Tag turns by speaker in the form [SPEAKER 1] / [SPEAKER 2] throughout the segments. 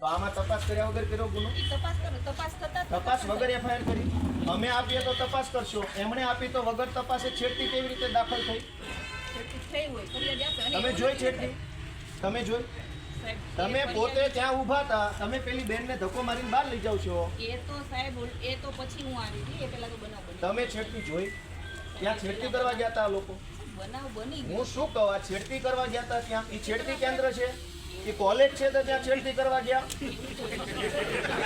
[SPEAKER 1] તો આમાં તપાસ કર્યા વગર કર્યો ગુનો?
[SPEAKER 2] તપાસ કરો તપાસ કરતા
[SPEAKER 1] તપાસ વગર એફઆઈઆર કરી? અમે આપીએ તો તપાસ કરશો. એમણે આપી તો વગર તપાસે છેડતી કેવી રીતે દાખલ થઈ? તમે જોઈ છેડતી? તમે જોઈ? તમે પોતે ત્યાં ઊભા હતા તમે પેલી બેનને ધક્કો મારીને બહાર લઈ જાવ છો.
[SPEAKER 2] એ તો સાહેબ એ તો પછી હું આવી હતી એ પેલા તો બનાવ
[SPEAKER 1] તમે છેડતી જોઈ? ત્યાં છેડતી કરવા ગયા હતા આ લોકો?
[SPEAKER 2] બનાવ બની
[SPEAKER 1] હું શું કહું આ છેડતી કરવા ગયા હતા ત્યાં? એ છેડતી કેન્દ્ર છે? એ કોલેજ છે તો ત્યાં છેડતી કરવા ગયા.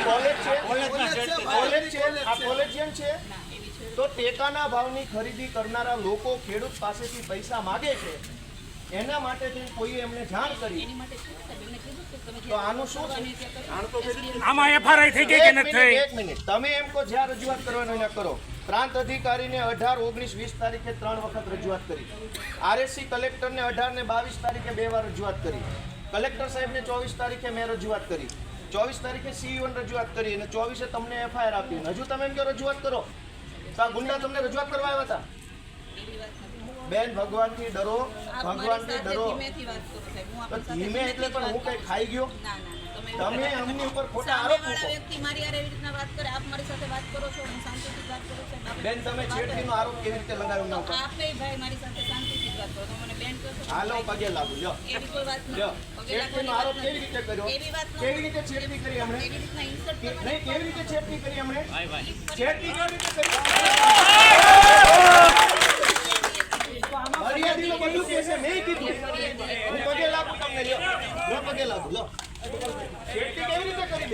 [SPEAKER 1] કોલેજ છે? કોલેજ છે આ કોલેજિયન છે? તો ટેકાના ભાવની ખરીદી કરનારા લોકો ખેડૂત પાસેથી પૈસા માગે છે. એના માટે કોઈએ એમને જાણ કરી.
[SPEAKER 2] એની માટે છે ને સાહેબ એમને કીધું કે તમે
[SPEAKER 1] તો આનું શું.
[SPEAKER 3] આમાં એફઆરઆઈ થઈ ગઈ કે
[SPEAKER 1] એક
[SPEAKER 3] નથી?
[SPEAKER 1] મિનિટ
[SPEAKER 3] થઈ
[SPEAKER 1] એક મિનિટ. તમે એમ કહો જ્યાં રજૂઆત કરવાનો એને કરો. પ્રાંત અધિકારીને અઢાર ઓગણીસ વીસ તારીખે ત્રણ વખત રજૂઆત કરી. આરએસસી કલેક્ટરને અઢાર ને બાવીસ તારીખે બે વાર રજૂઆત કરી. કલેક્ટર સાહેબને ચોવીસ તારીખે મેં રજૂઆત કરી. ચોવીસ તારીખે સીઈઓને રજૂઆત કરી અને ચોવીસે તમને એફઆઈઆર આપી હજુ તમે એમ કે રજૂઆત કરો. તો આ ગુંડા તમને રજૂઆત કરવા આવ્યા હતા? બેન ભગવાનથી ડરો. ભગવાનથી ડરો. ધીમે એટલે પણ હું કઈ ખાઈ ગયો?
[SPEAKER 2] તમે
[SPEAKER 1] અમની ઉપર ખોટા આરોપ મૂકો.
[SPEAKER 2] વ્યક્તિ મારી હારે એવી રીતના વાત કરે આપ મારી સાથે વાત કરો છો હું શાંતિથી વાત કરું છું.
[SPEAKER 1] બેન તમે છેડતીનો આરોપ કેવી રીતે લગાવ્યો?
[SPEAKER 2] આપે ભાઈ મારી સાથે શાંતિથી જ વાત
[SPEAKER 1] હાલો પગે લાગુ જો
[SPEAKER 2] એવી કોઈ વાત ન જો
[SPEAKER 1] છેડતીનો આરોપ કેવી રીતે કર્યો?
[SPEAKER 2] એવી વાત
[SPEAKER 1] કેવી રીતે છેડતી કરી આપણે
[SPEAKER 2] એવી
[SPEAKER 1] કેવી રીતે છેડતી કરી આપણે
[SPEAKER 2] ભાઈ ભાઈ.
[SPEAKER 1] છેડતી કેવી રીતે કરી?
[SPEAKER 2] બધું કે છે મેં કીધું. પગે
[SPEAKER 1] લાગુ તમને લ્યો. પગે લાગુ લો છેડતી